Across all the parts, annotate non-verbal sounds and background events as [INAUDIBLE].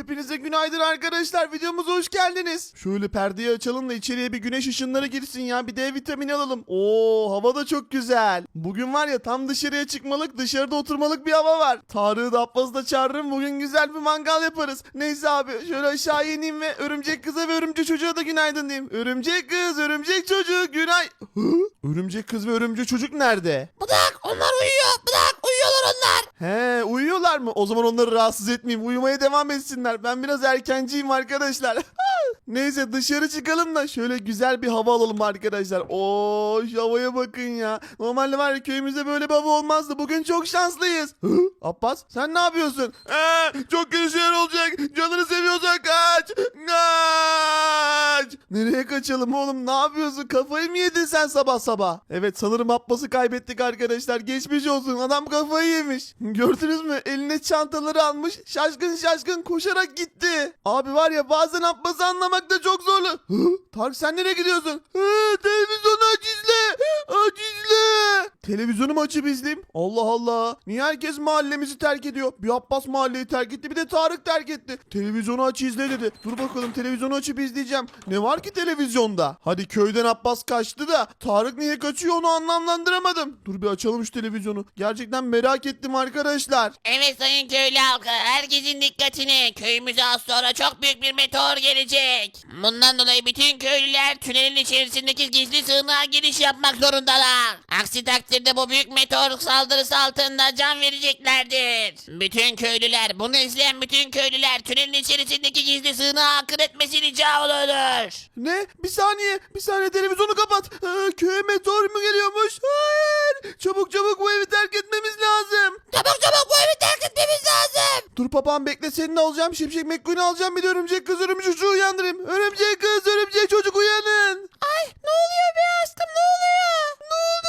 Hepinize günaydın arkadaşlar. Videomuza hoş geldiniz. Şöyle perdeyi açalım da içeriye bir güneş ışınları girsin ya. Bir D vitamini alalım. Oo hava da çok güzel. Bugün var ya tam dışarıya çıkmalık dışarıda oturmalık bir hava var. Tarık'ı da Abbas'ı da çağırırım. Bugün güzel bir mangal yaparız. Neyse abi şöyle aşağı ineyim ve örümcek kıza ve örümcek çocuğa da günaydın diyeyim. Örümcek kız, örümcek çocuk günay... Hı? Örümcek kız ve örümcek çocuk nerede? Bırak onlar uyuyor. Bırak uyuyorlar onlar. He uyuyorlar mı? O zaman onları rahatsız etmeyeyim. Uyumaya devam etsinler. Ben biraz erkenciyim arkadaşlar. [LAUGHS] Neyse dışarı çıkalım da şöyle güzel bir hava alalım arkadaşlar. Oo şu havaya bakın ya. Normalde var ya köyümüzde böyle bir hava olmazdı. Bugün çok şanslıyız. Hı? Abbas sen ne yapıyorsun? Ee, çok kötü şeyler olacak. Canını seviyorsan kaç. Kaç. Nereye kaçalım oğlum? Ne yapıyorsun? Kafayı mı yedin sen sabah sabah? Evet sanırım Abbas'ı kaybettik arkadaşlar. Geçmiş olsun. Adam kafayı yemiş. Gördünüz mü? Eline çantaları almış. Şaşkın şaşkın koşarak gitti. Abi var ya bazen Abbas'ı anlamakta çok zorlu. [GASPS] Tarık sen nereye gidiyorsun? Hı, [GASPS] televizyonu aç izle. Aç izle. Televizyonu açıp izleyeyim? Allah Allah. Niye herkes mahallemizi terk ediyor? Bir Abbas mahalleyi terk etti bir de Tarık terk etti. Televizyonu aç izle dedi. Dur bakalım televizyonu açıp izleyeceğim. Ne var ki televizyonda? Hadi köyden Abbas kaçtı da Tarık niye kaçıyor onu anlamlandıramadım. Dur bir açalım şu televizyonu. Gerçekten merak ettim arkadaşlar. Evet sayın köylü halkı herkesin dikkatini köyümüze az sonra çok büyük bir meteor gelecek. Bundan dolayı bütün köylüler tünelin içerisindeki gizli sığınağa giriş yapmak zorundalar. Aksi takdirde bu büyük meteor saldırısı altında can vereceklerdir. Bütün köylüler bunu izleyen bütün köylüler tünelin içerisindeki gizli sığınağa akın etmesi rica olur. Ne? Bir saniye. Bir saniye televizyonu kapat. Ee, köye meteor mu geliyormuş? Hayır. Çabuk çabuk bu evi terk etmemiz lazım. Çabuk çabuk bu evi terk etmemiz lazım. Dur papağan bekle senin alacağım. Şimşek McQueen'i alacağım. Bir de örümcek kız örümcek çocuğu uyandırayım. Örümcek kız örümcek çocuk uyanın. Ay ne oluyor be aşkım ne oluyor? Ne oldu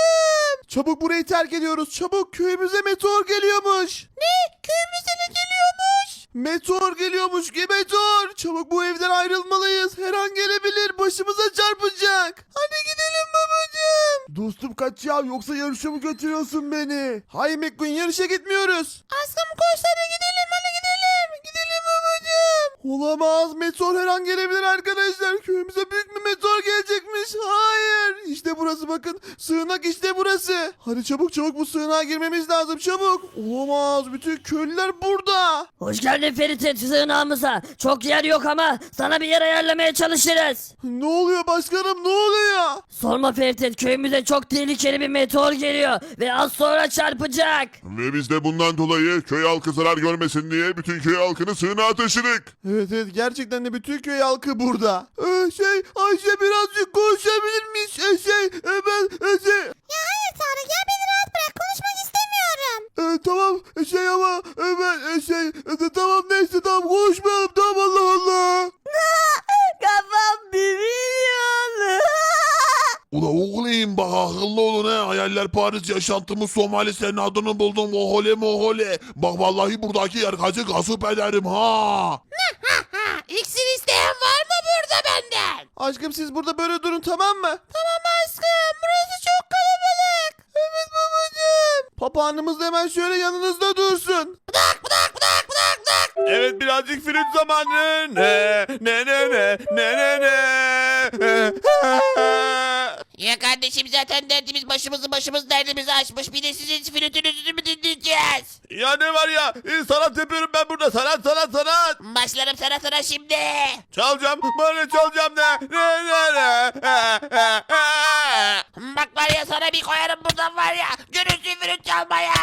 babacığım? Çabuk burayı terk ediyoruz. Çabuk köyümüze meteor geliyormuş. Ne? Köyümüze ne geliyormuş? Meteor geliyormuş ki meteor. Çabuk bu evden ayrılmalıyız. Her an gelebilir. Başımıza çarpacak. Hadi gidelim babacığım. Dostum kaç ya yoksa yarışa mı götürüyorsun beni? Hayır McQueen yarışa gitmiyoruz. Aşkım koş hadi gidelim hadi gidelim. Gidelim babacığım. Olamaz. Meteor her an gelebilir arkadaşlar. Köyümüze büyük bir meteor gelecekmiş. Hayır. İşte burası bakın. Sığınak işte burası. Hadi çabuk çabuk bu sığınağa girmemiz lazım çabuk. Olamaz. Bütün köylüler burada. Hoş geldin Ferit sığınağımıza. Çok yer yok ama sana bir yer ayarlamaya çalışırız. Ne oluyor başkanım ne oluyor? Sorma Ferit köyümüze çok tehlikeli bir meteor geliyor ve az sonra çarpacak. Ve biz de bundan dolayı köy halkı zarar görmesin diye bütün köy halkını sığınağa taşıdık. Evet evet gerçekten de bütün köy halkı burada. Ee, şey Ayşe birazcık konuşabilir miyiz? Ee, şey e, ben e, şey... Ya hayır Tarık ya beni rahat bırak konuşmak istemiyorum. E, tamam şey ama e, ben e, şey e, tamam neyse tamam konuşmayalım tamam Allah Allah. [LAUGHS] Kafam biliyor. [LAUGHS] Ula oğlum bak akıllı olun he. Hayaller Paris yaşantımız Somali senin adını buldum. Ohole mohole. Bak vallahi buradaki yargacı gasp ederim ha. İksir isteyen var mı burada benden? Aşkım siz burada böyle durun tamam mı? Tamam aşkım burası çok kalabalık. Evet babacığım. Papağanımız da hemen şöyle yanınızda dursun. Bırak bırak bırak bırak bırak. Evet birazcık flüt zamanı. Ne ne ne ne ne ne ne. [LAUGHS] Ya kardeşim zaten derdimiz başımızı başımız derdimizi açmış. Bir de sizin flütünüzü mü dinleyeceğiz? Ya ne var ya? E, sanat yapıyorum ben burada. Sanat sanat sanat. Başlarım sana sana şimdi. Çalacağım. Bana çalacağım ne? Ne ne ne? Bak var ya sana bir koyarım buradan var ya. Görürsün flüt çalmaya.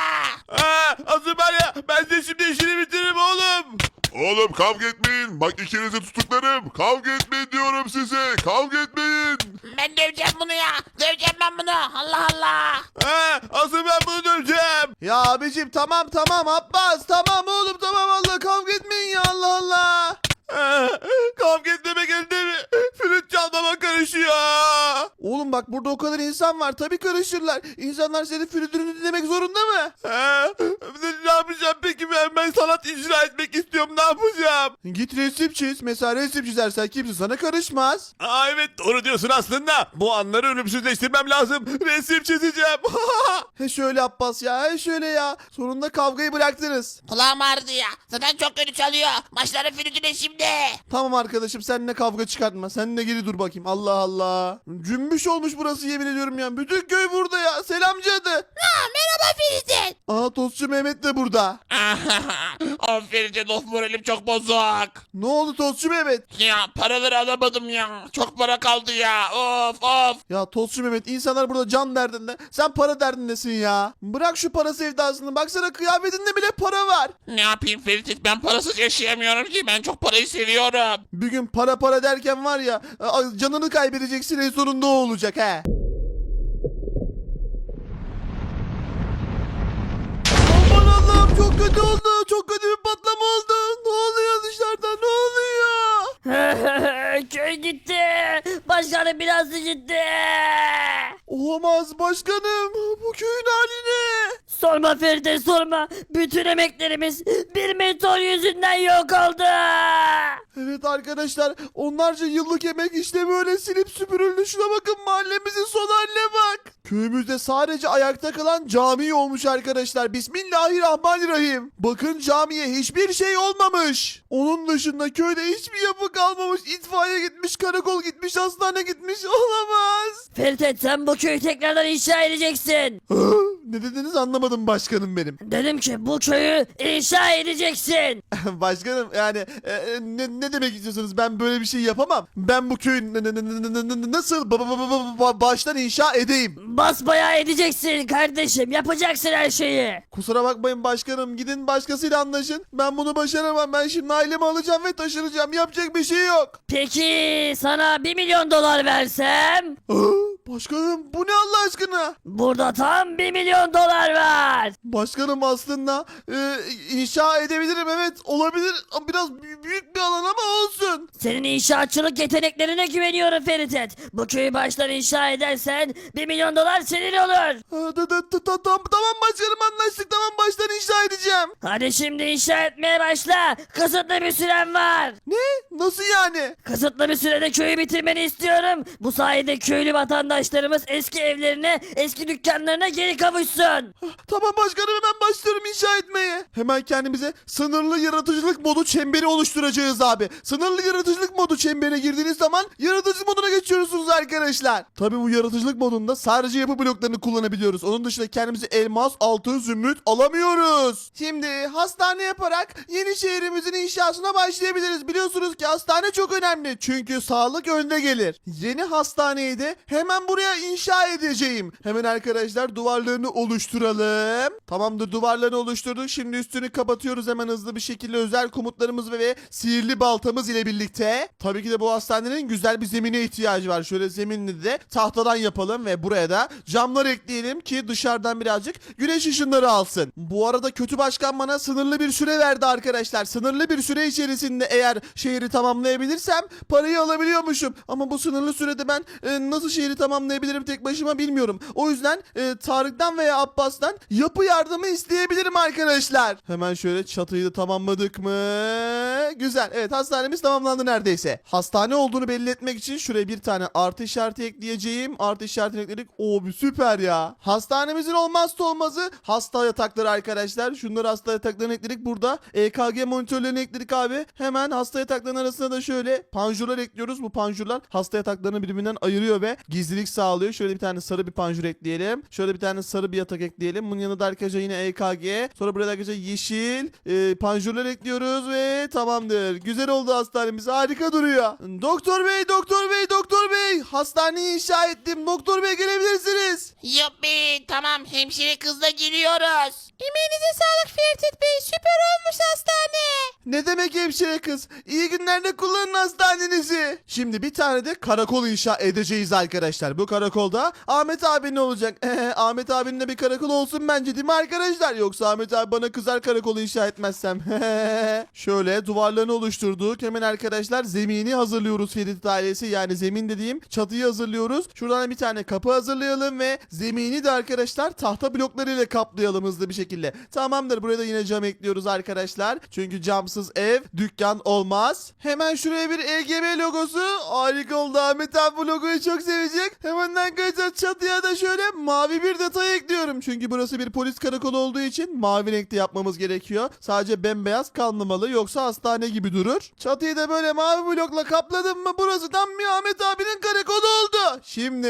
Aa, asıl var ya ben de şimdi işini bitiririm oğlum. Oğlum kavga etmeyin. Bak ikinizi tutuklarım. Kavga etmeyin diyorum size. Kavga etmeyin. Ben döveceğim bunu ya. Döveceğim ben bunu. Allah Allah. Ha, asıl ben bunu döveceğim. Ya abicim tamam tamam Abbas tamam oğlum tamam Allah kavga etmeyin ya Allah Allah. Kavga etmemek elde? Karışıyor. Oğlum bak burada o kadar insan var tabii karışırlar. İnsanlar senin flütünü dinlemek zorunda mı? Ha, ne yapacağım peki ben? Ben sanat icra etmek istiyorum ne yapacağım? Git resim çiz. Mesela resim çizersen kimse sana karışmaz. Aa evet doğru diyorsun aslında. Bu anları ölümsüzleştirmem lazım. Resim çizeceğim. [LAUGHS] he şöyle Abbas ya he şöyle ya. Sonunda kavgayı bıraktınız. Kulağım ağrıdı ya. Zaten çok kötü çalıyor. Maçları flütüne şimdi. Tamam arkadaşım seninle kavga çıkartma. Seninle geri dur bakayım. Allah Allah. Cümbüş olmuş burası yemin ediyorum ya. Bütün köy burada ya. Selamcı adı. Aa, merhaba Ferit. Aa Tostçu Mehmet de burada. [LAUGHS] Aferin of moralim çok bozuk. Ne oldu Tostçu Mehmet? Ya paraları alamadım ya. Çok para kaldı ya. Of of. Ya Tostçu Mehmet insanlar burada can derdinde. Sen para derdindesin ya. Bırak şu para sevdasını. Baksana kıyafetinde bile para var. Ne yapayım Ferit ben parasız yaşayamıyorum ki. Ben çok parayı seviyorum. Bir gün para para derken var ya canını kaybedeceksin en sonunda o olacak he. Aman Allah'ım çok kötü oldu. Çok kötü bir patlama oldu. Ne oluyor dışarıda ne oluyor? [LAUGHS] Köy gitti. Başkanım biraz gitti. Olamaz başkanım. Bu köyün hali ne? Sorma Feride sorma. Bütün emeklerimiz bir meteor yüzünden yok oldu. Evet arkadaşlar onlarca yıllık emek işte böyle silip süpürüldü. Şuna bakın mahallemizin son haline bak. Köyümüzde sadece ayakta kalan cami olmuş arkadaşlar. Bismillahirrahmanirrahim. Bakın camiye hiçbir şey olmamış. Onun dışında köyde hiçbir yapı kalmamış. İtfaiye gitmiş, karakol gitmiş, hastane gitmiş. [LAUGHS] Olamaz. Ferit sen bu köyü tekrardan inşa edeceksin. Ne dediniz anlamadım başkanım benim. [LAUGHS] Dedim ki bu köyü inşa edeceksin. [LAUGHS] başkanım yani e, e, ne, ne demek istiyorsunuz? Ben böyle bir şey yapamam. Ben bu köyü nasıl ba- ba- ba- ba- baştan inşa edeyim? Basbayağı edeceksin kardeşim. Yapacaksın her şeyi. Kusura bakmayın başkanım gidin başkasıyla anlaşın. Ben bunu başaramam. Ben şimdi ailemi alacağım ve taşınacağım. Yapacak bir şey yok. Peki sana 1 milyon dolar versem? Başkanım bu ne Allah aşkına? Burada tam 1 milyon dolar var. Başkanım aslında e, inşa edebilirim evet olabilir. Ama Biraz bü- büyük bir alan ama olsun. Senin inşaatçılık yeteneklerine güveniyorum Feritet. Bu köyü baştan inşa edersen 1 milyon dolar senin olur. Tamam başkanım anlaştık tamam baştan inşa edeceğim. Hadi şimdi inşa etmeye başla. Kısıtlı bir süren var. Ne? Nasıl yani? Kısıtlı bir sürede köyü bitirmeni istiyorum. Bu sayede köylü vatandaşlarımız eski evlerine, eski dükkanlarına geri kavuşsun. Tamam başkanım hemen başlıyorum inşa etmeye. Hemen kendimize sınırlı yaratıcılık modu çemberi oluşturacağız abi. Sınırlı yaratıcılık modu çemberine girdiğiniz zaman yaratıcılık moduna geçiyorsunuz arkadaşlar. Tabi bu yaratıcılık modunda sadece yapı bloklarını kullanabiliyoruz. Onun dışında kendimize elmas, altın, zümrüt alamıyoruz. Şimdi hastane yaparak yeni şehrimizin inşasına başlayabiliriz. Biliyorsunuz ki hastane çok önemli. Çünkü sağlık önde gelir. Yeni hastaneyi de hemen buraya inşa edeceğim. Hemen arkadaşlar duvarlarını oluşturalım. Tamamdır duvarlarını oluşturduk. Şimdi üstünü kapatıyoruz hemen hızlı bir şekilde özel komutlarımız ve, ve sihirli baltamız ile birlikte. Tabii ki de bu hastanenin güzel bir zemine ihtiyacı var. Şöyle zeminini de tahtadan yapalım ve buraya da camlar ekleyelim ki dışarıdan birazcık güneş ışınları alsın. Bu arada kötü başkan bana sınırlı bir süre verdi arkadaşlar. Sınırlı bir süre içerisinde eğer şehri tamamlayabilirsem parayı alabiliyormuşum. Ama bu sınırlı sürede ben e, nasıl şehri tamamlayabilirim tek başıma bilmiyorum. O yüzden e, Tarık'tan veya Abbas'tan yapı yardımı isteyebilirim arkadaşlar. Hemen şöyle çatıyı da tamamladık mı? Güzel. Evet hastanemiz tamamlandı neredeyse. Hastane olduğunu belli etmek için şuraya bir tane artı işareti ekleyeceğim. Artı işaretini ekledik. Oo süper ya. Hastanemizin olmazsa olmazı hasta yatakları arkadaşlar. Şunları hasta yataklarına ekledik burada. EKG monitörlerini ekledik abi. Hemen hasta yataklarının arasına da şöyle panjurlar ekliyoruz. Bu panjurlar hasta yataklarını birbirinden ayırıyor ve gizlilik sağlıyor. Şöyle bir tane sarı bir panjur ekleyelim. Şöyle bir tane sarı bir yatak ekleyelim. Bunun yanında arkadaşlar yine EKG. Sonra buraya da arkadaşlar yeşil e, panjurlar ekliyoruz ve tamamdır. Güzel oldu hastanemiz. Harika duruyor. Doktor bey, doktor bey, doktor bey. Hastaneyi inşa ettim. Doktor bey gelebilirsiniz. Yuppi tamam hemşire kızla giriyoruz. Emeğinize sağlık Ferit Bey süper olmuş hastane. Ne demek hemşire kız? İyi günlerde kullanın hastanenizi. Şimdi bir tane de karakol inşa edeceğiz arkadaşlar. Bu karakolda Ahmet abinin olacak. [LAUGHS] Ahmet abinin de bir karakol olsun bence değil mi arkadaşlar? Yoksa Ahmet abi bana kızar karakolu inşa etmezsem. [LAUGHS] Şöyle duvarlarını oluşturduk. Hemen arkadaşlar zemini hazırlıyoruz Ferit ailesi. Yani zemin dediğim çatıyı hazırlıyoruz. Şuradan bir tane kapı hazırlayalım ve zemini de arkadaşlar tahta bloklarıyla kaplayalım hızlı bir şekilde. Tamamdır. Buraya da yine cam ekliyoruz arkadaşlar. Çünkü camsız ev dükkan olmaz. Hemen şuraya bir EGB logosu. Harika oldu. Ahmet abi bu logoyu çok sevecek. Hemen arkadaşlar çatıya da şöyle mavi bir detay ekliyorum. Çünkü burası bir polis karakolu olduğu için mavi renkte yapmamız gerekiyor. Sadece bembeyaz kalmamalı yoksa hastane gibi durur. Çatıyı da böyle mavi blokla kapladım mı burası tam bir Ahmet abinin karakolu oldu. Şimdi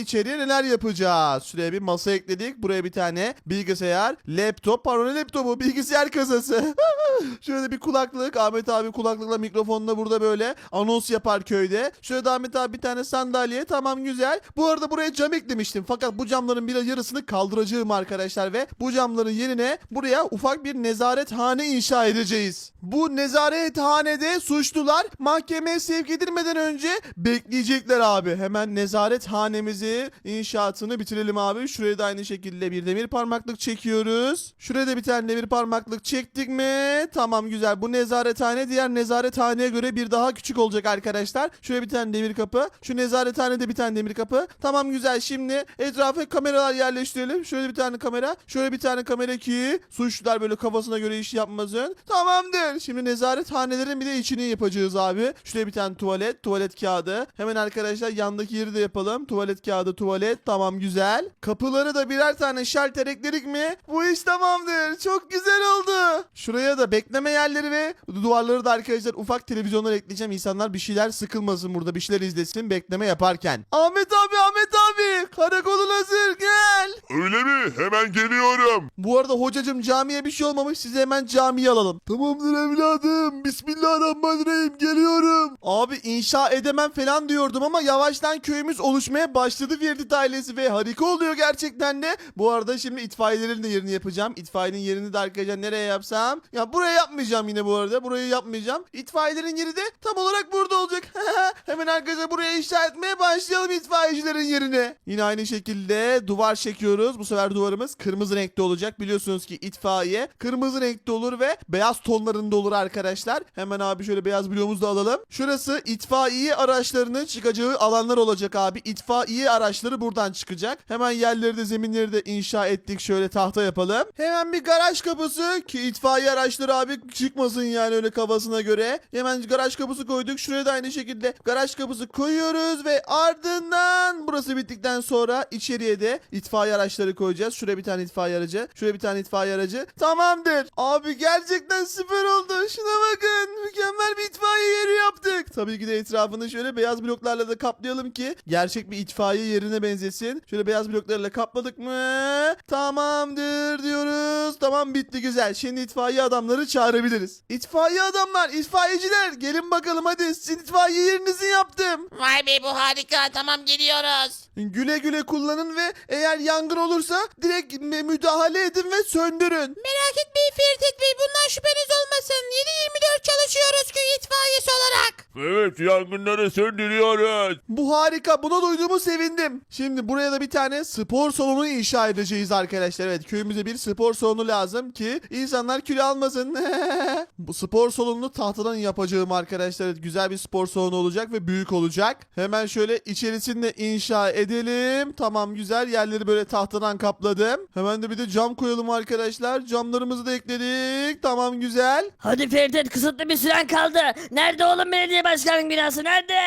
içeriye neler yapacağız? Şuraya bir masa ekledik. Buraya bir tane bilgisayar, laptop, pardon laptopu, [LAUGHS] bilgisayar kasası. [LAUGHS] Şöyle bir kulaklık. Ahmet abi kulaklıkla mikrofonla burada böyle anons yapar köyde. Şöyle Ahmet abi bir tane sandalye. Tamam güzel. Bu arada buraya cam eklemiştim. Fakat bu camların bir yarısını kaldıracağım arkadaşlar ve bu camların yerine buraya ufak bir nezarethane inşa edeceğiz. Bu nezarethanede suçlular mahkemeye sevk edilmeden önce bekleyecekler abi. Hemen nezarethanemizi inşaatını bitirelim abi. Şuraya da aynı şekilde bir demir parmaklık çekiyoruz. Şuraya da bir tane demir parmaklık çektik mi? Tamam güzel. Bu nezarethane diğer nezarethaneye göre bir daha küçük olacak arkadaşlar. Şuraya bir tane demir kapı. Şu nezarethanede bir tane demir kapı. Tamam güzel. Şimdi etrafa kameralar yerleştirelim. Şöyle bir tane kamera. Şöyle bir tane kamera ki suçlular böyle kafasına göre iş yapmasın. Tamamdır. Şimdi nezarethanelerin bir de içini yapacağız abi. Şuraya bir tane tuvalet. Tuvalet kağıdı. Hemen arkadaşlar yandaki yeri de yapalım. Tuvalet kağıdı, tuvalet. Tamam güzel. Kapıları da birer tane şalter ekledik mi? Bu iş tamamdır. Çok güzel oldu. Şuraya da bekleme yerleri ve duvarları da arkadaşlar ufak televizyonlar ekleyeceğim. İnsanlar bir şeyler sıkılmasın burada. Bir şeyler izlesin bekleme yaparken. Ahmet abi Ahmet abi. Karakolun hazır gel. Öyle mi? Hemen geliyorum. Bu arada hocacım camiye bir şey olmamış. Sizi hemen camiye alalım. Tamamdır evladım. Bismillahirrahmanirrahim. Geliyorum. Abi inşa edemem falan diyordum ama yavaştan köyümüz oluşmaya başladı Virdit ailesi ve harika oluyor gerçekten de. Bu arada şimdi itfaiyelerin de yerini yapacağım. İtfaiyenin yerini de arkadaşlar nereye yapsam? Ya buraya yapmayacağım yine bu arada. Burayı yapmayacağım. İtfaiyelerin yeri de tam olarak burada olacak. [LAUGHS] Hemen arkadaşlar buraya inşa etmeye başlayalım itfaiyecilerin yerine. Yine aynı şekilde duvar çekiyoruz. Bu sefer duvarımız kırmızı renkte olacak. Biliyorsunuz ki itfaiye kırmızı renkte olur ve beyaz tonlarında olur arkadaşlar. Hemen abi şöyle beyaz bloğumuzu da alalım. Şurası itfaiye araçlarının çıkacağı alanlar olacak abi. İtfaiye araçları buradan çıkacak. Hemen yerleri de zeminleri de inşa ettik. Şöyle tahta yapalım. Hemen bir garaj kapısı ki itfaiye araçları abi çıkmasın yani öyle kafasına göre. Hemen garaj kapısı koyduk. Şuraya da aynı şekilde garaj kapısı koyuyoruz ve ardından burası bittikten sonra içeriye de itfaiye araçları koyacağız. Şuraya bir tane itfaiye aracı. Şuraya bir tane itfaiye aracı. Tamamdır. Abi gerçekten süper oldu. Şuna bakın. Mükemmel bir itfaiye yeri yaptık. Tabii ki de etrafını şöyle beyaz bloklarla da kaplayalım ki gerçek bir itfaiye yerine benzesin. Şöyle beyaz bloklarla kapladık mı? Tamamdır diyoruz. Tamam bitti güzel. Şimdi itfaiye adamları çağırabiliriz. İtfaiye adamlar, itfaiyeciler gelin bakalım hadi. Sizin itfaiye yerinizi yaptım. Vay be bu harika tamam geliyoruz. Güle güle kullanın ve eğer yangın olursa direkt mü- müdahale edin ve söndürün. Merak etmeyin Ferit Bey bundan şüpheniz olmasın. 7-24 çalışıyoruz köy itfaiyesi olarak. Evet yangınları söndürüyoruz. Bu harika. Buna duyduğumu sevindim. Şimdi buraya da bir tane spor salonu inşa edeceğiz arkadaşlar. Evet köyümüze bir spor salonu lazım ki insanlar kilo almasın. [LAUGHS] Bu spor salonunu tahtadan yapacağım arkadaşlar. Evet, güzel bir spor salonu olacak ve büyük olacak. Hemen şöyle içerisinde inşa edelim. Tamam güzel yerleri böyle tahtadan kapladım. Hemen de bir de cam koyalım arkadaşlar. Camlarımızı da ekledik. Tamam güzel. Hadi Ferit kısıtlı bir süren kaldı. Nerede oğlum belediye başkanlık binası nerede?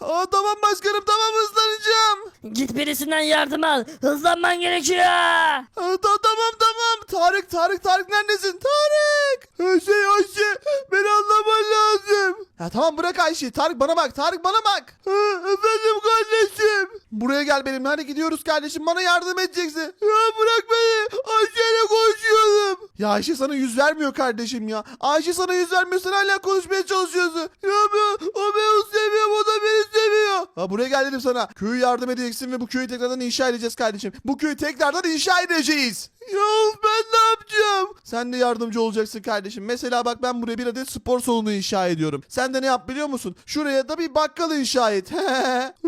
Aa, tamam başkanım tamam hızlanacağım. Git birisinden yardım al. Hızlanman gerekiyor. Aa, ta- tamam tamam. Tarık Tarık Tarık neredesin? Tarık. Ayşe Ayşe beni anlaman lazım. Ha tamam bırak Ayşe. Tarık bana bak. Tarık bana bak. Ha, efendim kardeşim. Buraya gel benimle. Hadi gidiyoruz kardeşim. Bana yardım edeceksin. Ya bırak beni. Ayşe'yle konuşuyordum. Ya Ayşe sana yüz vermiyor kardeşim ya. Ayşe sana yüz vermiyor. Sen hala konuşmaya çalışıyorsun. Ya ben, o beni seviyor. O da beni seviyor. Ha buraya gel dedim sana. Köyü yardım edeceksin ve bu köyü tekrardan inşa edeceğiz kardeşim. Bu köyü tekrardan inşa edeceğiz. Ya ben ne yapacağım? Sen de yardımcı olacaksın kardeşim. Mesela bak ben buraya bir adet spor salonu inşa ediyorum. Sen de ne yap biliyor musun? Şuraya da bir bakkal inşa et. [LAUGHS]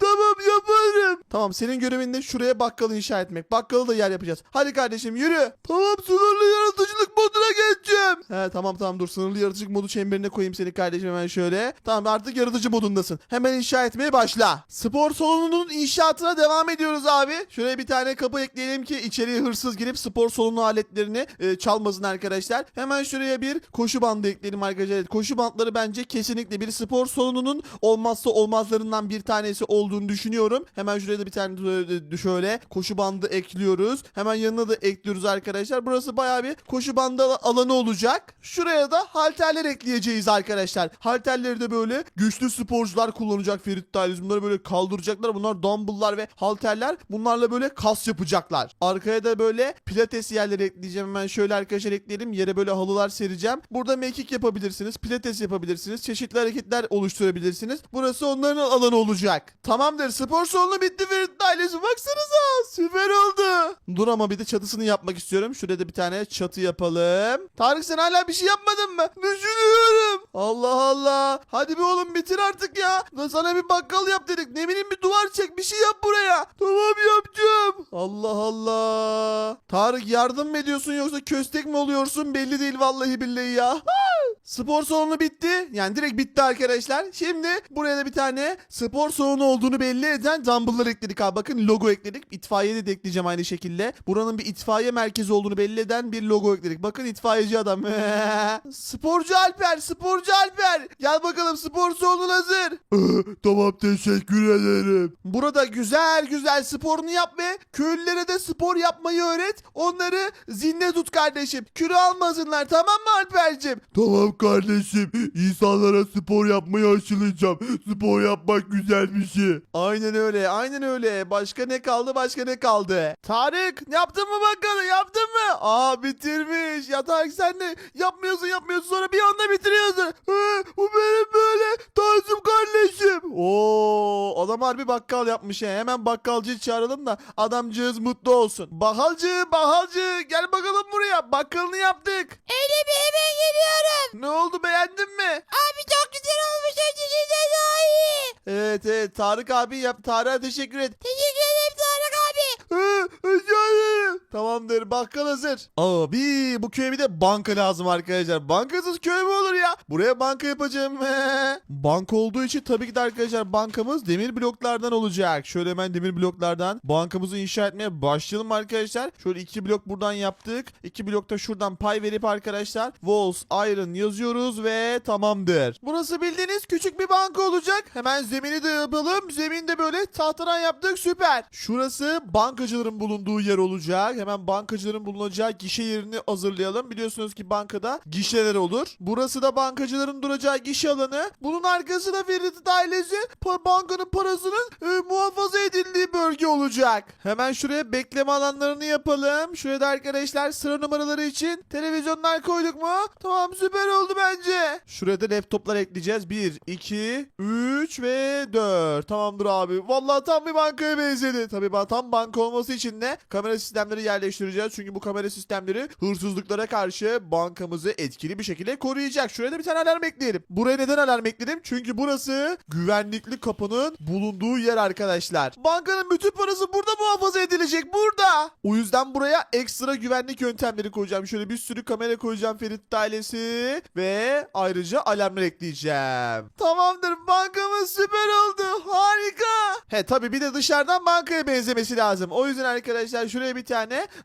Tamam yaparım. Tamam senin görevin de şuraya bakkal inşa etmek. Bakkalı da yer yapacağız. Hadi kardeşim yürü. Tamam sınırlı yaratıcılık moduna geçeceğim. He tamam tamam dur sınırlı yaratıcılık modu çemberine koyayım seni kardeşim hemen şöyle. Tamam artık yaratıcı modundasın. Hemen inşa etmeye başla. Spor salonunun inşaatına devam ediyoruz abi. Şuraya bir tane kapı ekleyelim ki içeriye hırsız girip spor salonu aletlerini e, çalmasın arkadaşlar. Hemen şuraya bir koşu bandı ekleyelim arkadaşlar. Koşu bandları bence kesinlikle bir spor salonunun olmazsa olmazlarından bir tanesi olduğunu düşünüyorum. Hemen şuraya da bir tane şöyle koşu bandı ekliyoruz. Hemen yanına da ekliyoruz arkadaşlar. Burası bayağı bir koşu bandı al- alanı olacak. Şuraya da halterler ekleyeceğiz arkadaşlar. Halterleri de böyle güçlü sporcular kullanacak Ferit Daliz. Bunları böyle kaldıracaklar. Bunlar dumbbell'lar ve halterler. Bunlarla böyle kas yapacaklar. Arkaya da böyle pilates yerleri ekleyeceğim. Hemen şöyle arkadaşlar ekleyelim. Yere böyle halılar sereceğim. Burada mekik yapabilirsiniz. Pilates yapabilirsiniz. Çeşitli hareketler oluşturabilirsiniz. Burası onların alanı olacak. Tamamdır. Spor salonu bitti Ferit ailesi. Baksanıza. Süper oldu. Dur ama bir de çatısını yapmak istiyorum. Şurada da bir tane çatı yapalım. Tarık sen hala bir şey yapmadın mı? Düşünüyorum. Allah Allah. Hadi bir oğlum bitir artık ya. Da sana bir bakkal yap dedik. Ne bileyim bir duvar çek bir şey yap buraya. Tamam yapacağım. Allah Allah. Tarık yardım mı ediyorsun yoksa köstek mi oluyorsun belli değil vallahi billahi ya. Spor salonu bitti. Yani direkt bitti arkadaşlar. Şimdi buraya da bir tane spor salonu olduğunu belli eden dumbbell'lar ekledik abi. Bakın logo ekledik. İtfaiye de ekleyeceğim aynı şekilde. Buranın bir itfaiye merkezi olduğunu belli eden bir logo ekledik. Bakın itfaiyeci adam. [LAUGHS] sporcu Alper, sporcu Alper. Gel bakalım spor salonun hazır. [LAUGHS] tamam teşekkür ederim. Burada güzel güzel sporunu yap ve köylülere de spor yapmayı öğret. Onları zinde tut kardeşim. Kürü almasınlar tamam mı Alper'cim? Tamam kardeşim. İnsanlara spor yapmayı aşılayacağım. Spor yapmak güzel bir şey. Aynen öyle aynen öyle. Başka ne kaldı başka ne kaldı? Tarık yaptın mı bakalım yaptın mı? Aa bitirmiş. Ya Tarık sen de yapmıyorsun yapmıyorsun sonra bir anda bitiriyorsun. Hı, bu benim böyle tarzım kardeşim. Oo adam harbi bakkal yapmış ya. Hemen bakkalcıyı çağıralım da adamcağız mutlu olsun. Bakalcı bakalcı gel bakalım buraya. Bakkalını yaptık. Öyle bir hemen geliyorum. Ne oldu beğendin mi? Abi çok güzel olmuş öncesinden daha iyi. Evet evet Tarık abi yap. Tarık'a teşekkür et. Teşekkür ederim Tarık abi. Ederim. Tamamdır bakkal hazır. Abi bu köye bir de banka lazım arkadaşlar. Bankasız köy mü olur ya? Buraya banka yapacağım. [LAUGHS] banka olduğu için tabii ki de arkadaşlar bankamız demir bloklardan olacak. Şöyle hemen demir bloklardan bankamızı inşa etmeye başlayalım arkadaşlar. Şöyle iki blok buradan yaptık. İki blokta şuradan pay verip arkadaşlar Walls Iron yazıyoruz ve tamamdır. Burası bildiğiniz küçük bir banka olacak. Hemen zemini de yapalım. Zemin de böyle tahtadan yaptık süper. Şurası bankacıların bulunduğu yer olacak. Hemen bankacıların bulunacağı gişe yerini hazırlayalım. Biliyorsunuz ki bankada gişeler olur. Burası da bankacıların duracağı gişe alanı. Bunun arkası da Ferit ailesi bankanın parasının e, muhafaza edildiği bölge olacak. Hemen şuraya bekleme alanlarını yapalım. Şuraya da arkadaşlar sıra numaraları için televizyonlar koyduk mu? Tamam süper oldu bence. Şuraya da laptoplar ekleyeceğiz. 1, 2, 3 ve 4. Tamamdır abi. Vallahi tam bir bankaya benzedi. Tabii tam banka olması için de kamera sistemleri yerleştireceğiz. Çünkü bu kamera sistemleri hırsızlıklara karşı bankamızı etkili bir şekilde koruyacak. Şuraya da bir tane alarm ekleyelim. Buraya neden alarm ekledim? Çünkü burası güvenlikli kapının bulunduğu yer arkadaşlar. Bankanın bütün parası burada muhafaza edilecek. Burada. O yüzden buraya ekstra güvenlik yöntemleri koyacağım. Şöyle bir sürü kamera koyacağım Ferit ailesi ve ayrıca alarmlar ekleyeceğim. Tamamdır. Bankamız süper oldu. Harika. He tabii bir de dışarıdan bankaya benzemesi lazım. O yüzden arkadaşlar şuraya bir tane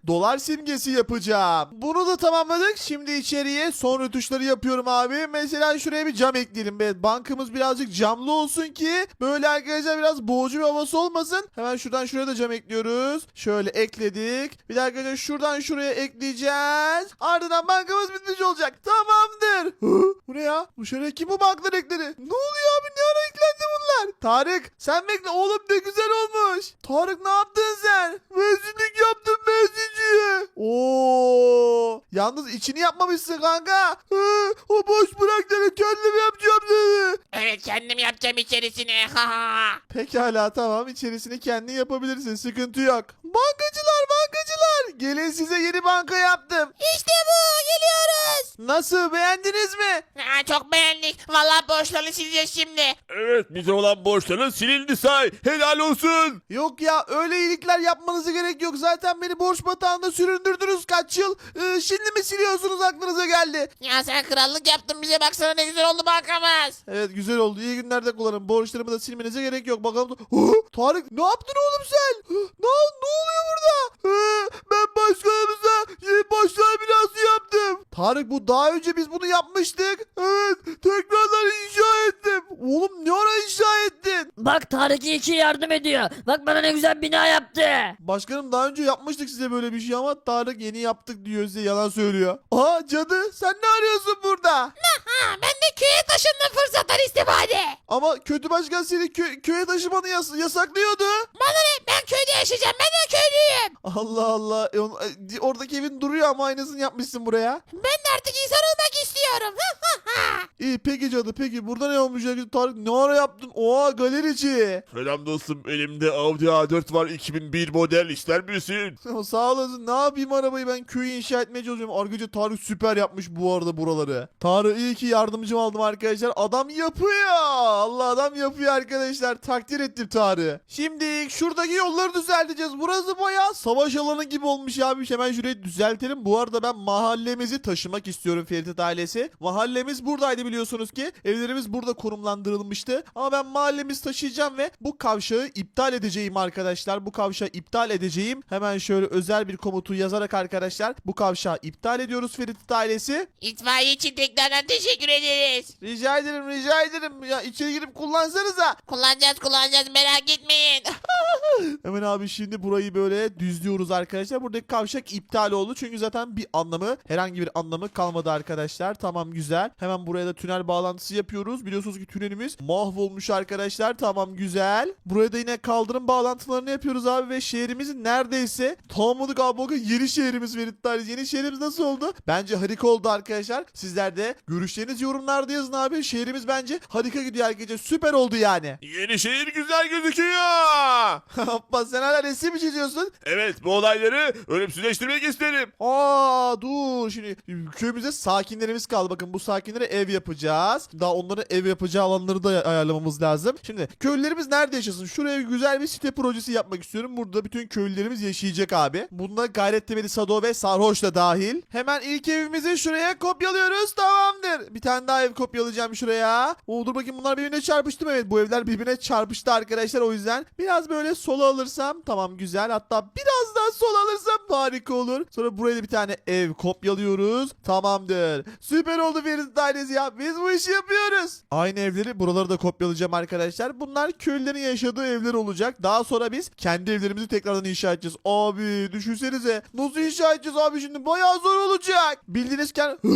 dolar simgesi yapacağım. Bunu da tamamladık. Şimdi içeriye son rötuşları yapıyorum abi. Mesela şuraya bir cam ekleyelim. Evet, bankamız birazcık camlı olsun ki böyle arkadaşlar biraz boğucu bir havası olmasın. Hemen şuradan şuraya da cam ekliyoruz. Şöyle ekledik. Bir de arkadaşlar şuradan şuraya ekleyeceğiz. Ardından bankamız bitmiş olacak. Tamamdır. Hı? Bu ne ya? Bu Dışarıya kim bu banklar ekledi? Ne oluyor abi ne ara eklendi bunlar? Tarık sen bekle oğlum ne güzel olmuş. Tarık ne yaptın sen? Benzinlik yaptın benzinciye. Oo. Yalnız içini yapmamışsın kanka. Hı, o boş bırak dedi kendim yapacağım dedi. Evet kendim yapacağım içerisine. Ha ha. Pekala tamam içerisini kendin yapabilirsin sıkıntı yok. Bankacılar bankacılar gelin size yeni banka yaptım. İşte bu geliyoruz. Nasıl beğendiniz mi? Ha, çok beğendik. Vallahi borçlarını sileceğiz şimdi. Evet bize olan borçların silindi say. Helal olsun. Yok ya öyle iyilikler yapmanıza gerek yok. Zaten beni borç batağında süründürdünüz kaç yıl. Ee, şimdi mi siliyorsunuz aklınıza geldi? Ya sen krallık yaptın bize baksana ne güzel oldu bankamız. Evet güzel oldu. İyi günlerde kullanın. Borçlarımı da silmenize gerek yok. Bakalım. Hı? Tarık ne yaptın oğlum sen? Ne, ne oluyor burada? Hı? Ben başkanımıza yeni başlar binası yaptım. Tarık bu daha önce biz bunu yapmıştık. Evet tekrardan inşa ettim. Oğlum ne ara inşa ettin? Bak Tarık iyi ki yardım ediyor. Bak bana ne güzel bina yaptı. Başkanım daha önce yapmıştık size böyle bir şey ama Tarık yeni yaptık diyor size yalan söylüyor. Aa cadı sen ne arıyorsun burada? Ha, ben de köye taşındım fırsattan istifade. Ama kötü başkan seni kö- köye taşımanı yas- yasaklıyordu. Bana ne ben köyde yaşayacağım ben de köylüyüm. Allah Allah. E, on- e, oradaki evin duruyor ama aynısını yapmışsın buraya. Ben de artık insan olmak istiyorum. Ha, ha, ha. İyi peki cadı peki burada ne olmuş ya? Tarık ne ara yaptın? Oha galerici. Selam dostum elimde Audi A4 var 2001 model ister misin? [LAUGHS] Sağ olasın. Ne yapayım arabayı ben köyü inşa etmeye çalışıyorum. Arkadaşlar Tarık süper yapmış bu arada buraları. Tarık iyi ki yardımcım aldım arkadaşlar. Adam yapıyor. Allah adam yapıyor arkadaşlar. Takdir ettim Tarık'ı. Şimdi şuradaki yolları düzelteceğiz. Burası bayağı savaş alanı gibi olmuş abi. Hemen şurayı düzeltelim. Bu arada ben mahallemizi taşımak istiyorum Ferit ailesi. Mahallemiz buradaydı biliyorsunuz ki. Evlerimiz burada konumlandırılmıştı. Ama ben mahallemizi taşıyacağım ve bu kavşağı iptal edeceğim arkadaşlar. Bu kavşağı iptal edeceğim. Hemen şöyle özel bir komutu yazarak arkadaşlar bu kavşağı iptal ediyoruz Ferit ailesi. İtfaiye için tekrardan teşekkür ederiz. Rica ederim rica ederim. Ya içeri girip kullansanıza. Kullanacağız kullanacağız merak etmeyin. [LAUGHS] Hemen abi şimdi burayı böyle düzlüyoruz arkadaşlar. Buradaki kavşak iptal oldu. Çünkü zaten bir anlamı herhangi bir anlamı kalmadı arkadaşlar. Tamam güzel. Hemen buraya da tünel bağlantısı yapıyoruz. Biliyorsunuz ki tünelimiz mahvolmuş arkadaşlar. Tamam güzel. Buraya da yine kaldırım bağlantılarını yapıyoruz abi ve şehrimizin neredeyse tamamladık abi. Bakın yeni şehrimiz Veritler. Yeni şehrimiz nasıl oldu? Bence harika oldu arkadaşlar. Sizler de görüşleriniz yorumlarda yazın abi. Şehrimiz bence harika gidiyor arkadaşlar. Süper oldu yani. Yeni şehir güzel gözüküyor. [LAUGHS] Abbas sen hala resim mi çiziyorsun? Evet bu olayları ölümsüzleştirmek isterim. Aa dur şimdi köyümüzde sakinlerimiz kaldı. Bakın bu sakinlere ev yapacağız. Daha onların ev yapacağı alanları da ayarlamamız lazım. Şimdi köylülerimiz nerede yaşasın? Şuraya güzel bir site projesi yapmak istiyorum. Burada bütün köylülerimiz yaşayacak abi. Bunda Gayrettemeli Sado ve Sarhoş da dahil. Hemen ilk evimizi şuraya kopyalıyoruz. Tamamdır. Bir tane daha ev kopyalayacağım şuraya. Oo, dur bakayım bunlar birbirine çarpıştı mı? Evet bu evler birbirine çarpıştı arkadaşlar. O yüzden biraz böyle sola alırsam tamam güzel. Hatta biraz daha sola alırsam harika olur. Sonra buraya da bir tane ev kopyalıyoruz. Tamamdır. Süper oldu Ferit ailesi ya. Biz bu işi yapıyoruz. Aynı evleri buraları da kopyalayacağım arkadaşlar. Bunlar köylülerin yaşadığı evler olacak. Daha sonra biz kendi evlerimizi tekrardan inşa edeceğiz. Abi düşünsenize. Nasıl inşa edeceğiz abi şimdi? Bayağı zor olacak. Bildiğiniz kendi... [GASPS]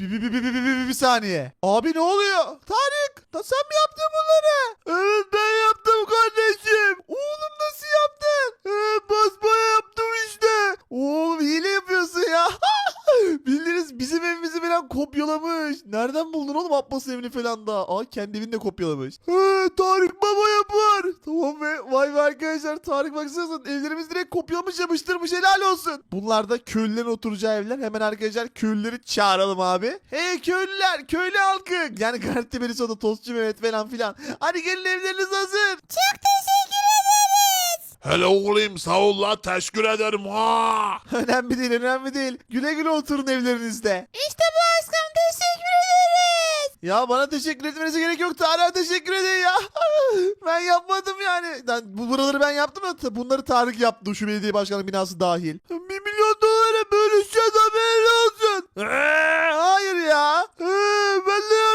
Bir, bir, bir, bir, bir, bir, bir, bir saniye. Abi ne oluyor? Tarık. Ta sen mi yaptın bunları? Evet ben yaptım kardeşim. Oğlum nasıl yaptın? Evet basbaya yaptım işte. Oğlum hile yapıyorsun ya. [LAUGHS] Bildiğiniz bizim evimizi falan kopyalamış. Nereden buldun oğlum Abbas'ın evini falan da? Aa kendi evini de kopyalamış. He, Tarık baba yapar. Tamam be. Vay be arkadaşlar. Tarık baksanıza evlerimizi direkt kopyalamış yapıştırmış. Helal olsun. Bunlar da köylülerin oturacağı evler. Hemen arkadaşlar köylüleri çağıralım abi. Hey köylüler. Köylü halkı. Yani Garanti Berisa'da Tostçu Mehmet falan filan. Hadi gelin evleriniz hazır. Hele oğlum sağ ol la teşekkür ederim ha. [LAUGHS] önemli değil önemli değil. Güle güle oturun evlerinizde. İşte bu aşkım teşekkür ederiz. Ya bana teşekkür etmenize gerek yok. Tarık'a teşekkür edin ya. [LAUGHS] ben yapmadım yani. Ben, bu buraları ben yaptım da bunları Tarık yaptı. Şu belediye başkanı binası dahil. Bir milyon dolara bölüşeceğiz haberin olsun. Ee, hayır ya. Ee, ben de.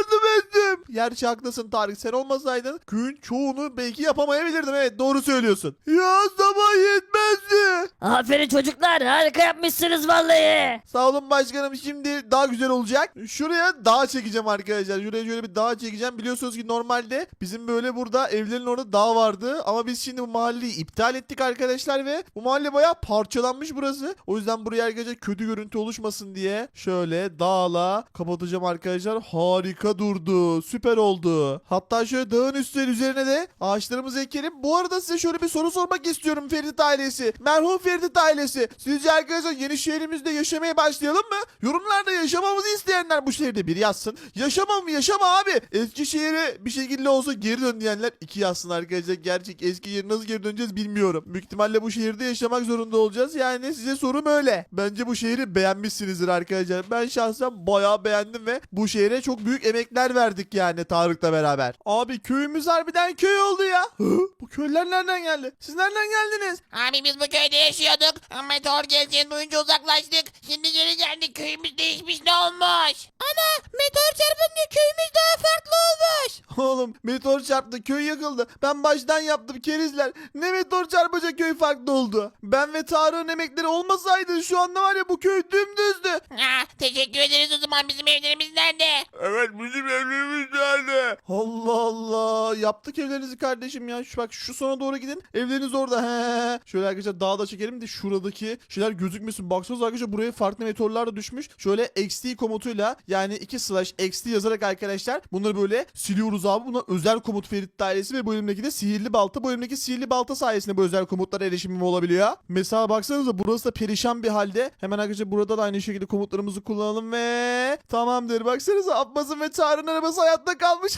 Gerçi haklısın Tarık sen olmasaydın köyün çoğunu belki yapamayabilirdim. Evet doğru söylüyorsun. Ya sabah yetmezdi. Aferin çocuklar harika yapmışsınız vallahi. Sağ olun başkanım şimdi daha güzel olacak. Şuraya dağ çekeceğim arkadaşlar. Şuraya şöyle bir dağ çekeceğim. Biliyorsunuz ki normalde bizim böyle burada evlerin orada dağ vardı. Ama biz şimdi bu mahalleyi iptal ettik arkadaşlar ve bu mahalle bayağı parçalanmış burası. O yüzden buraya arkadaşlar kötü görüntü oluşmasın diye şöyle dağla kapatacağım arkadaşlar. Harika durdu. Süper oldu. Hatta şöyle dağın üstleri üzerine de ağaçlarımızı ekelim. Bu arada size şöyle bir soru sormak istiyorum Ferit ailesi. Merhum Ferit ailesi. Sizce arkadaşlar yeni şehrimizde yaşamaya başlayalım mı? Yorumlarda yaşamamızı isteyenler bu şehirde bir yazsın. Yaşamam? Yaşama abi. Eski şehre bir şekilde olsa geri dön diyenler iki yazsın arkadaşlar. Gerçek eski yere nasıl geri döneceğiz bilmiyorum. Büyük ihtimalle bu şehirde yaşamak zorunda olacağız. Yani size sorum öyle. Bence bu şehri beğenmişsinizdir arkadaşlar. Ben şahsen bayağı beğendim ve bu şehre çok büyük emekler verdik yani Tarık'la beraber. Abi köyümüz harbiden köy oldu ya. Hı? [GASPS] Bu köylüler nereden geldi? Siz nereden geldiniz? Abi biz bu köyde yaşıyorduk. Meteor geleceğini duyunca uzaklaştık. Şimdi geri geldik. Köyümüz değişmiş ne olmuş? Ana meteor çarpınca köyümüz daha farklı olmuş. [LAUGHS] Oğlum meteor çarptı köy yakıldı. Ben baştan yaptım kerizler. Ne meteor çarpacak köy farklı oldu. Ben ve Tarık'ın emekleri olmasaydı şu anda var ya bu köy dümdüzdü. Ha, teşekkür ederiz o zaman bizim evlerimiz nerede? Evet bizim evlerimiz nerede? Allah Allah. Yaptık evlerinizi kardeşim ya. Şu bak şu sona doğru gidin. Evleriniz orada. He. Şöyle arkadaşlar dağda çekelim de şuradaki şeyler gözükmesin. Baksanıza arkadaşlar buraya farklı meteorlar da düşmüş. Şöyle XT komutuyla yani 2 slash XT yazarak arkadaşlar bunları böyle siliyoruz abi. Buna özel komut Ferit dairesi ve bu elimdeki de sihirli balta. Bu elimdeki sihirli balta sayesinde bu özel komutlara erişimim olabiliyor. Mesela baksanıza burası da perişan bir halde. Hemen arkadaşlar burada da aynı şekilde komutlarımızı kullanalım ve tamamdır. Baksanıza Abbas'ın ve Çağrı'nın arabası hayatta kalmış.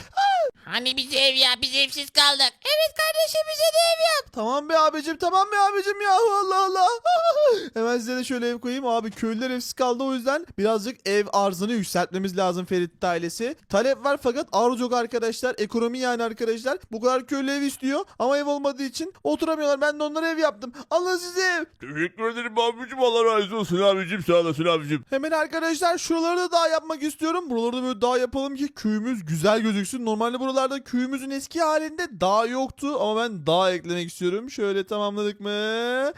Hani biz ev ya biz evsiz kaldık. Evet kardeşim bize de ev yap. Tamam be abicim tamam be abicim ya Allah Allah. [LAUGHS] Hemen size de şöyle ev koyayım abi köylüler evsiz kaldı o yüzden birazcık ev arzını yükseltmemiz lazım Ferit ailesi. Talep var fakat arz yok arkadaşlar ekonomi yani arkadaşlar. Bu kadar köylü ev istiyor ama ev olmadığı için oturamıyorlar ben de onlara ev yaptım. Alın size ev. Teşekkür ederim abicim Allah razı olsun abicim sağ olasın abicim. Hemen arkadaşlar şuraları da dağ yapmak istiyorum. Buraları da böyle dağ yapalım ki köyümüz güzel gözüksün. Normalde buralarda köyümüzün eski halinde dağ yoktu ama ben dağ eklemek istiyorum. Şöyle tamamladık mı?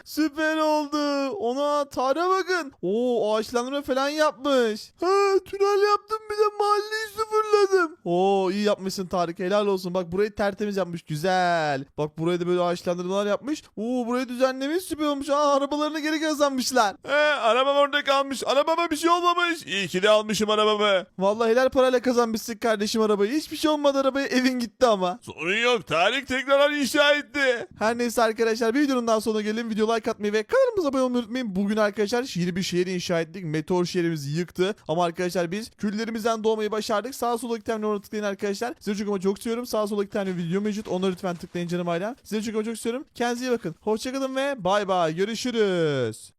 Süper oldu. Ona Tarık'a bakın. Oo ağaçlandırma falan yapmış. Ha tünel yaptım bir de mahalleyi sıfırladım. Oo iyi yapmışsın Tarık helal olsun. Bak burayı tertemiz yapmış güzel. Bak burayı da böyle ağaçlandırmalar yapmış. Oo burayı düzenlemiş süper olmuş. Aa arabalarını geri kazanmışlar. He arabam orada kalmış. Arabama bir şey olmamış. İyi ki de almışım arabamı. Vallahi helal parayla kazanmışsın kardeşim arabayı. Hiçbir şey olmadı arabaya evin gitti ama. Sorun yok. Tarık tekrar inşa etti. Her neyse arkadaşlar bir videonun daha sonuna gelin. Video like atmayı ve kanalımıza abone olmayı unutmayın. Bugün arkadaşlar yeni bir şehri inşa ettik. Meteor şehrimizi yıktı. Ama arkadaşlar biz küllerimizden doğmayı başardık. Sağ sola tane oraya tıklayın arkadaşlar. Sizi çok ama çok seviyorum. Sağ sola tane video mevcut. Onları lütfen tıklayın canım ailem. Sizi çok ama çok seviyorum. Kendinize iyi bakın. Hoşçakalın ve bay bay. Görüşürüz.